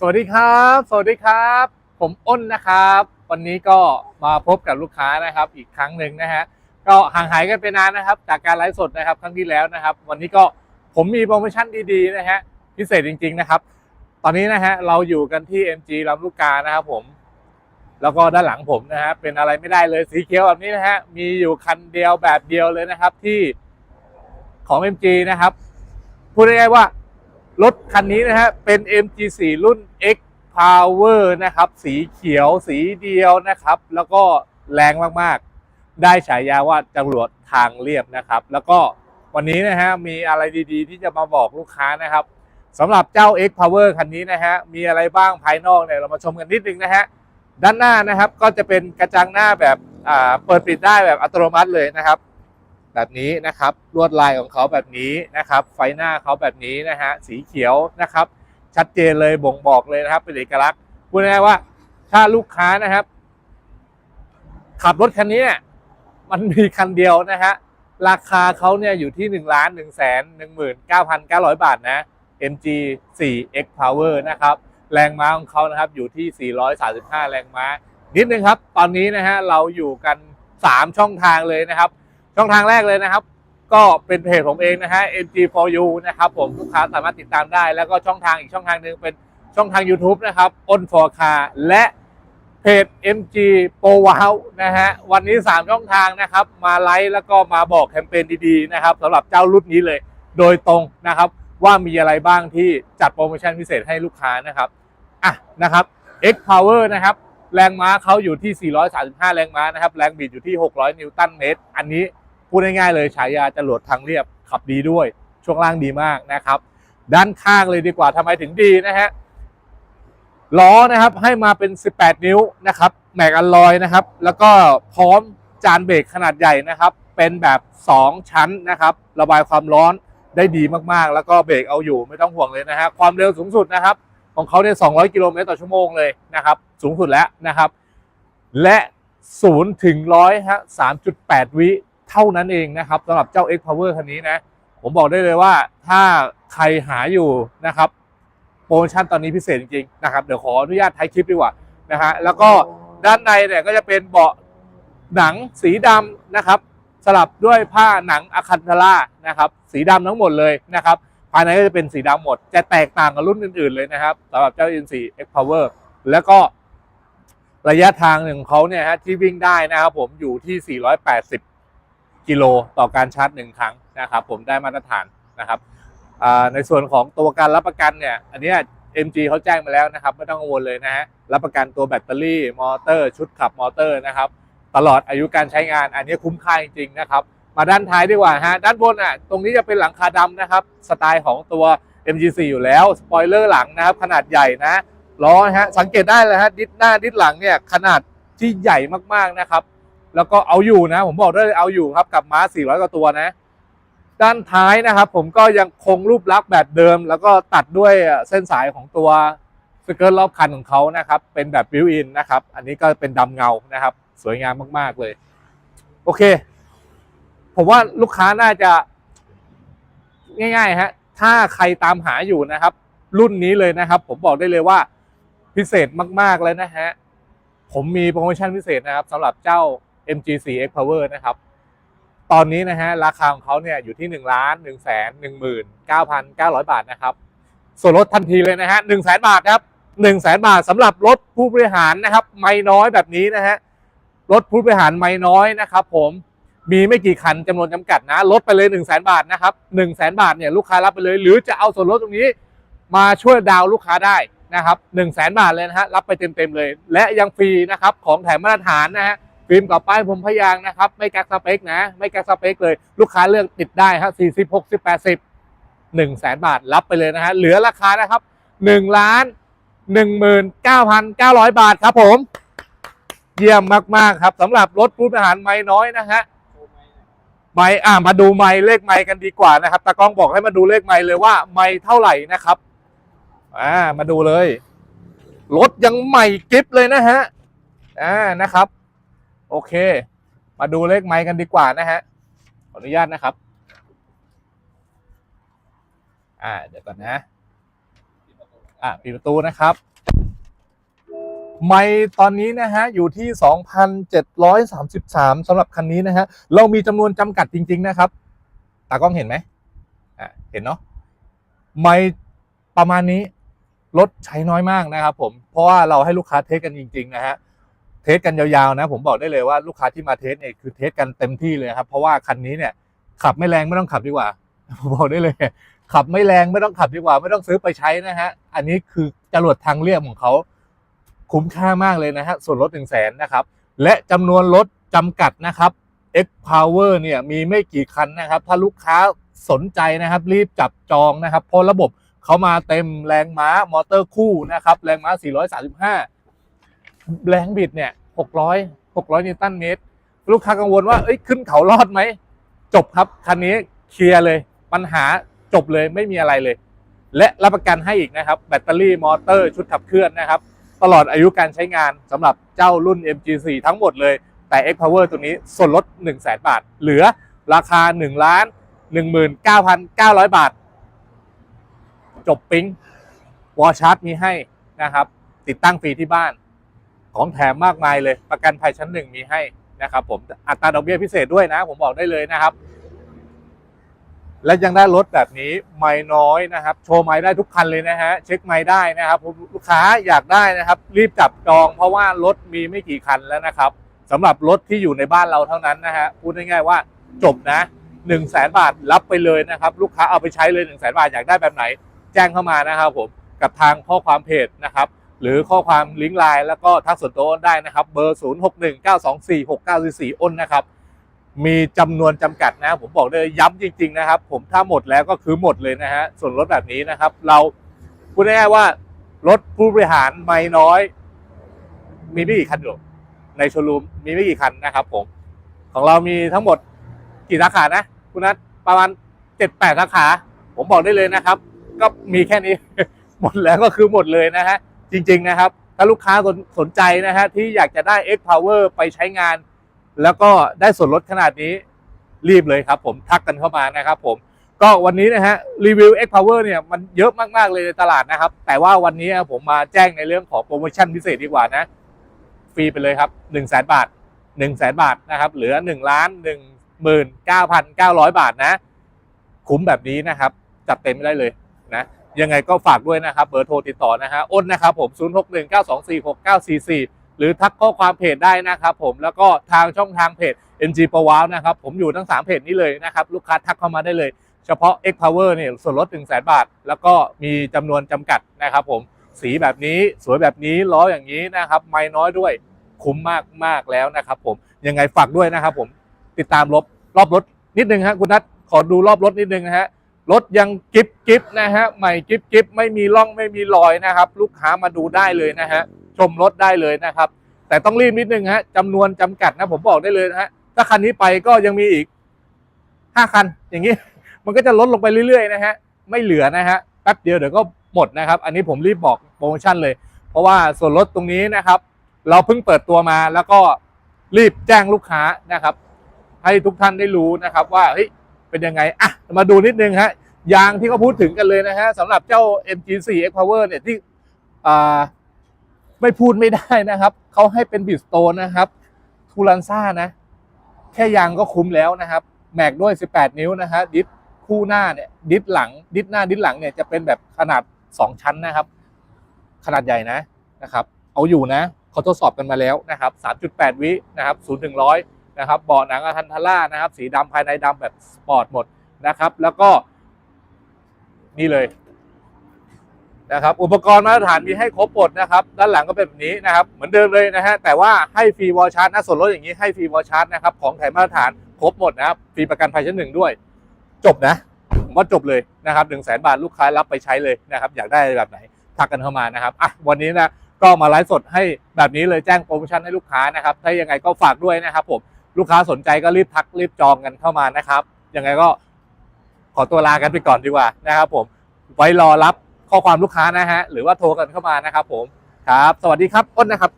สวัสดีครับ สวัสดีครับ ผมอ้นนะครับ วันนี้ก็มาพบกับลูกค้านะครับ อีกครั้งหนึ่งนะฮะก็ห่างหายกันไปนานนะครับ จากการไลฟ์สดนะครับ ครั้งที่แล้วนะครับ วันนี้ก็ผมมีโปรโมชั่นดีๆนะฮะพิเศษจริง ๆนะครับ ตอนนี้นะฮะเราอยู่กันที่ MG ลำลูกกานะครับผม แล้วก็ด้านหลังผมนะฮะเป็นอะไรไม่ได้เลยสีเขียวแบบนี้นะฮะมีอยู่คันเดียวแบบเดียวเลยนะครับที่ของ MG นะครับพูดง่ายๆว่า รถคันนี้นะฮะเป็น MG4 รุ่น X Power นะครับ สีเขียวสีเดียวนะครับ แล้วก็แรงมากๆ ได้ฉายาว่าจรวดทางเรียบนะครับ แล้วก็วันนี้นะฮะมีอะไรดีๆ ที่จะมาบอกลูกค้านะครับสำหรับเจ้า X Power คันนี้นะฮะมีอะไรบ้างภายนอกเนี่ยเรามาชมกันนิดนึงนะฮะด้านหน้านะครับก็จะเป็นกระจังหน้าแบบเปิดปิดได้แบบอัตโนมัติเลยนะครับ แบบนี้นะครับ ลวดลายของเขาแบบนี้นะครับ ไฟหน้าเขาแบบนี้นะฮะสีเขียวนะครับ ชัดเจนเลยบ่งบอกเลยนะครับ เป็นเอกลักษณ์พูดง่ายๆว่า ถ้าลูกค้านะครับ ขับรถคันนี้มันมีคันเดียวนะฮะราคาเขาเนี่ยอยู่ที่1นึ่งล้านหนึ่งแสนหนึ่งหมื่นเก้าพันเก้าร้อยบาทนะ MG 4 X Power นะครับ แรงม้าของเขานะครับอยู่ที่ 435 แรงม้า นิดนึงครับ ตอนนี้นะฮะเราอยู่กัน 3 ช่องทางเลยนะครับ ช่องทางแรกเลยนะครับ ก็เป็นเพจผมเองนะฮะ MG4U นะครับผมลูกค้าสามารถติดตามได้ แล้วก็ช่องทางอีกช่องทางหนึ่งเป็นช่องทาง YouTube นะครับ on for car และเพจ MG Pro Wow นะฮะ วันนี้ 3 ช่องทางนะครับ มาไลฟ์แล้วก็มาบอกแคมเปญดีๆนะครับสำหรับเจ้ารุ่นนี้เลย โดยตรงนะครับ ว่ามีอะไรบ้างที่จัดโปรโมชั่นพิเศษให้ลูกค้านะครับอะนะครับ X Power นะครับ แรงม้าเขาอยู่ที่ 435 แรงม้านะครับ แรงบิดอยู่ที่ 600 นิวตันเมตร อันนี้ พูดง่ายๆเลยฉายาจรวดทางเรียบขับดีด้วย ช่วงล่างดีมากนะครับ ด้านข้างเลยดีกว่าทำไมถึงดีนะฮะล้อนะครับให้มาเป็น 18 นิ้วนะครับแม็กอลลอยนะครับ แล้วก็พร้อมจานเบรกขนาดใหญ่นะครับ เป็นแบบ 2 ชั้นนะครับ ระบายความร้อนได้ดีมากๆ แล้วก็เบรกเอาอยู่ไม่ต้องห่วงเลยนะฮะความเร็วสูงสุดนะครับ ของเขาเนี่ย 200 กิโลเมตรต่อชั่วโมงเลยนะครับ สูงสุดแล้วนะครับ และ0ถึง100ฮะ3.8 วิ เท่านั้นเองนะครับสำหรับเจ้า X Power คันนี้นะ ผมบอกได้เลยว่าถ้าใครหาอยู่นะครับโปรโมชั่นตอนนี้พิเศษจริงๆนะครับเดี๋ยวขออนุญาตท้ายคลิปดีกว่านะฮะแล้วก็ด้านในเนี่ยก็จะเป็นเบาะหนังสีดำนะครับ สลับด้วยผ้าหนังอะคันธารานะครับสีดำทั้งหมดเลยนะครับภายในก็จะเป็นสีดำหมด จะแตกต่างกับรุ่นอื่นๆเลยนะครับสำหรับเจ้า N4 X Power แล้วก็ระยะทางหนึ่งของเขาเนี่ยฮะที่วิ่งได้นะครับผมอยู่ที่ 480 กิโลต่อการชาร์จหนึ่งครั้งนะครับผมได้มาตรฐานนะครับในส่วนของตัวการรับประกันเนี่ยอันนี้ MG เขาแจ้งมาแล้วนะครับไม่ต้องกังวลเลยนะฮะรับประกันตัวแบตเตอรี่มอเตอร์ชุดขับมอเตอร์นะครับตลอดอายุการใช้งาน อันนี้คุ้มค่าจริงๆนะครับมาด้านท้ายดีกว่าฮะด้านบนอะตรงนี้จะเป็นหลังคาดำนะครับสไตล์ของตัว MG4 อยู่แล้วสปอยเลอร์หลังนะครับขนาดใหญ่นะล้อฮะสังเกตได้เลยฮะดิสหน้าดิสหลังเนี่ยขนาดที่ใหญ่มากๆนะครับ แล้วก็เอาอยู่นะ ผมบอกได้เลยเอาอยู่ครับกับม้า 400 กว่าตัวนะ ด้านท้ายนะครับ ผมก็ยังคงรูปลักษณ์แบบเดิม แล้วก็ตัดด้วยเส้นสายของตัวสเกิร์ตรอบคันของเขานะครับ เป็นแบบบิวอินนะครับ อันนี้ก็เป็นดำเงานะครับ สวยงามมาก ๆ เลย โอเค ผมว่าลูกค้าน่าจะ ง่ายๆฮะถ้าใครตามหาอยู่นะครับ รุ่นนี้เลยนะครับ ผมบอกได้เลยว่าพิเศษมาก ๆ เลยนะฮะผมมีโปรโมชั่นพิเศษนะครับสำหรับเจ้า MG4 X Power นะครับ ตอนนี้นะฮะราคาของเขาเนี่ยอยู่ที่1ล้าน1แสน1 9 9 0 0 บาทนะครับ ส่วนลดทันทีเลยนะฮะ1แสนบาทครับ1แสนบาทสำหรับรถผู้บริหารนะครับ ไม่น้อยแบบนี้นะฮะรถผู้บริหารไม่น้อยนะครับ ผมมีไม่กี่คันจำนวนจำกัดนะลดไปเลย 1 0 0 0 0แบาทนะครับ1 0 0 0 0แบาทเนี่ยลูกค้ารับไปเลย หรือจะเอาส่วนลดตรงนี้มาช่วยดาวลูกค้าได้นะครับ1 0 0 0 0แบาทเลยนะฮะรับไปเต็มๆเลย และยังฟรีนะครับของแถมมาตรฐานนะฮะ ฟิล์มกับป้ายผมพยางนะครับ ไม่แก๊กสเปคนะ ไม่แก๊กสเปคเลย ลูกค้าเลือกติดได้ฮะสี่สิบหกสิบแปดสิบหนึ่งแสนบาทรับไปเลยนะฮะเหลือราคานะครับหนึ่งล้านหนึ่งหมื่นเก้าพันเก้าร้อยบาทครับผม เยี่ยมมากๆครับสำหรับรถผู้บริหารไม่น้อยนะฮะไม่อ่ามาดูไม่เลขไม่กันดีกว่านะครับตากล้องบอกให้มาดูเลขไม่เลยว่าไม่เท่าไหร่นะครับอ่ามาดูเลยรถยังใหม่กิฟเลยนะฮะอ่านะครับ โอเค มาดูเลขไม้กันดีกว่านะฮะ ขออนุญาตนะครับ อ่า เดี๋ยวก่อนนะ อะปิดประตูนะครับ ไม่ตอนนี้นะฮะ อยู่ที่ 2,733สำหรับคันนี้นะฮะ เรามีจำนวนจำกัดจริง ๆ นะครับ ตากล้องเห็นไหมอะเห็นเนาะ ไม่ประมาณนี้ รถใช้น้อยมากนะครับผม เพราะว่าเราให้ลูกค้าเทสกันจริง ๆ นะฮะ เทสกันยาวๆนะ ผมบอกได้เลยว่าลูกค้าที่มาเทสเนี่ยคือเทสกันเต็มที่เลยครับ เพราะว่าคันนี้เนี่ยขับไม่แรงไม่ต้องขับดีกว่าผมบอกได้เลย ขับไม่แรงไม่ต้องขับดีกว่า ไม่ต้องซื้อไปใช้นะฮะ อันนี้คือจรวดทางเรียบของเขาคุ้มค่ามากเลยนะฮะส่วนลด1 0 0 0 0แสนนะครับ และจำนวนรถจำกัดนะครับ X Power เนี่ยมีไม่กี่คันนะครับ ถ้าลูกค้าสนใจนะครับ รีบจับจองนะครับเพราะระบบเขามาเต็มแรงม้ามอเตอร์คู่นะครับ แรงม้า 435 แรงบิดเนี่ย600 600นิวตันเมตร ลูกค้ากังวลว่าเอ้ยขึ้นเขารอดไหม จบครับ คันนี้เคลียร์เลย ปัญหาจบเลยไม่มีอะไรเลย และรับประกันให้อีกนะครับ แบตเตอรี่มอเตอร์ชุดขับเคลื่อนนะครับ ตลอดอายุการใช้งานสำหรับเจ้ารุ่น MG4 ทั้งหมดเลย แต่ X Power ตัวนี้ส่วนลด 1 0 0 0 0แบาท เหลือราคา1ล้าน19,900 บาท จบปิ๊งวอชาร์จมีให้นะครับ ติดตั้งฟรีที่บ้าน ของแถมมากมายเลยประกันภัยชั้นหนึ่งมีให้นะครับผมอัตราดอกเบี้ยพิเศษด้วยนะ ผมบอกได้เลยนะครับ และยังได้รถแบบนี้ไม่น้อยนะครับ โชว์ไม่ได้ทุกคันเลยนะฮะเช็คไม่ได้นะครับลูกค้าอยากได้นะครับ รีบจับจอง เพราะว่ารถมีไม่กี่คันแล้วนะครับสำหรับรถที่อยู่ในบ้านเราเท่านั้นนะฮะพูดง่ายๆว่าจบนะ1 0 0 0 0แสนบาทรับไปเลยนะครับ ลูกค้าเอาไปใช้เลย1 0 0 0 0แสนบาทอยากได้แบบไหน แจ้งเข้ามานะครับผมกับทางข้อความเพจนะครับ หรือข้อความลิงก์ไลน์แล้วก็ทักส่วนตัวอ้นได้นะครับ เบอร์ 0 6 1 9 2 4 6 9 4 4อ้นนะครับ มีจำนวนจำกัดนะ ผมบอกเลยย้ำจริง ๆนะครับ ผมถ้าหมดแล้วก็คือหมดเลยนะฮะส่วนรถแบบนี้นะครับ เราพูดง่ายๆว่ารถผู้บริหารไม่น้อย มีไม่กี่คันอยู่ในโชว์รูมมีไม่กี่คันนะครับ ผม ของเรามีทั้งหมดกี่สาขานะคุณนัทประมาณเจ็ดแปดสาขา ผมบอกได้เลยนะครับ ก็มีแค่นี้ หมดแล้วก็คือหมดเลยนะฮะ จริง ๆ นะครับ ถ้าลูกค้าสนสนใจนะฮะที่อยากจะได้ X Power ไปใช้งาน แล้วก็ได้ส่วนลดขนาดนี้รีบเลยครับผมทักกันเข้ามานะครับผมก็วันนี้นะฮะรีวิว X Power เนี่ยมันเยอะมากๆเลยในตลาดนะครับ แต่ว่าวันนี้ผมมาแจ้งในเรื่องของโปรโมชั่นพิเศษดีกว่านะ ฟรีไปเลยครับ1 0 0 0 0แบาท1 0 0 0 0 0บาทนะครับเหลือ1ล้าน1 9 9 0 0 บาทนะ คุ้มแบบนี้นะครับ จัดเต็มไม่ได้เลย ยังไงก็ฝากด้วยนะครับเบอร์โทรติดต่อนะฮะอ้นนะครับผม 0619246944 หรือทักข้อความเพจได้นะครับผมแล้วก็ทางช่องทางเพจ NG p o w o w นะครับผมอยู่ทั้ง 3 เพจนี้เลยนะครับลูกค้าทักเข้ามาได้เลย เฉพาะ X Power เนี่ยส่วนลด 1 0 0 0 0 0 บาท แล้วก็มีจำนวนจำกัดนะครับผมสีแบบนี้สวยแบบนี้ล้ออย่างนี้นะครับไม่น้อยด้วยคุ้มมากมากแล้วนะครับผมยังไงฝากด้วยนะครับผมติดตามรอบรอบรถนิดนึงฮะคุณนัทขอดูรอบรถนิดนึงนะฮะ รถยังกิฟกิฟนะฮะใหม่กิฟกิฟไม่มีร่องไม่มีรอยนะครับ ลูกค้ามาดูได้เลยนะฮะชมรถได้เลยนะครับ แต่ต้องรีบนิดนึงฮะจำนวนจำกัดนะผมบอกได้เลยนะฮะถ้าคันนี้ไปก็ยังมีอีกห้าคัน อย่างนี้ มันก็จะลดลงไปเรื่อยๆนะฮะไม่เหลือนะฮะแป๊บเดียวเดี๋ยวก็หมดนะครับ อันนี้ผมรีบบอกโปรโมชั่นเลย เพราะว่าส่วนลดตรงนี้นะครับ เราเพิ่งเปิดตัวมาแล้วก็รีบแจ้งลูกค้านะครับ ให้ทุกท่านได้รู้นะครับ ว่าเฮ้ยเป็นยังไงอะ มาดูนิดนึงฮะยางที่เขาพูดถึงกันเลยนะฮะสำหรับเจ้า MG4 X Power เนี่ยที่ไม่พูดไม่ได้นะครับ เขาให้เป็นบิสโตนนะครับทูลันซ่านะ แค่ยางก็คุ้มแล้วนะครับ แม็กด้วย 18 นิ้วนะฮะดิสคู่หน้าเนี่ยดิสหลังดิสหน้าดิสหลังเนี่ยจะเป็นแบบขนาด 2 ชั้นนะครับ ขนาดใหญ่นะนะครับ เอาอยู่นะเขาทดสอบกันมาแล้วนะครับ 3.8 วินะครับ0ถึง100 นะครับเบาะหนังอะคันทาร่านะครับ สีดำภายในดำแบบสปอร์ตหมด นะครับ แล้วก็นี่เลยนะครับ อุปกรณ์มาตรฐานมีให้ครบหมดนะครับ ด้านหลังก็เป็นแบบนี้นะครับ เหมือนเดิมเลยนะฮะ แต่ว่าให้ฟรีวอลชาร์จนะส่วนลดอย่างนี้ให้ฟรีวอลชาร์จนะครับ ของแถมมาตรฐานครบหมดนะครับ ฟรีประกันภัยชั้นหนึ่งด้วย จบนะ ผมว่าจบเลยนะครับหนึ่งแสนบาทลูกค้ารับไปใช้เลยนะครับ อยากได้แบบไหนทักกันเข้ามานะครับ อะ วันนี้นะ ก็มาไลฟ์สดให้แบบนี้เลยแจ้งโปรโมชั่นให้ลูกค้านะครับ ถ้ายังไงก็ฝากด้วยนะครับผม ลูกค้าสนใจก็รีบทักรีบจองกันเข้ามานะครับ ยังไงก็ อตัวลากันไปก่อนดีกว่านะครับผมไว้รอรับข้อความลูกค้านะฮะหรือว่าโทรกันเข้ามานะครับผมครับ สวัสดีครับอ้นนะครับ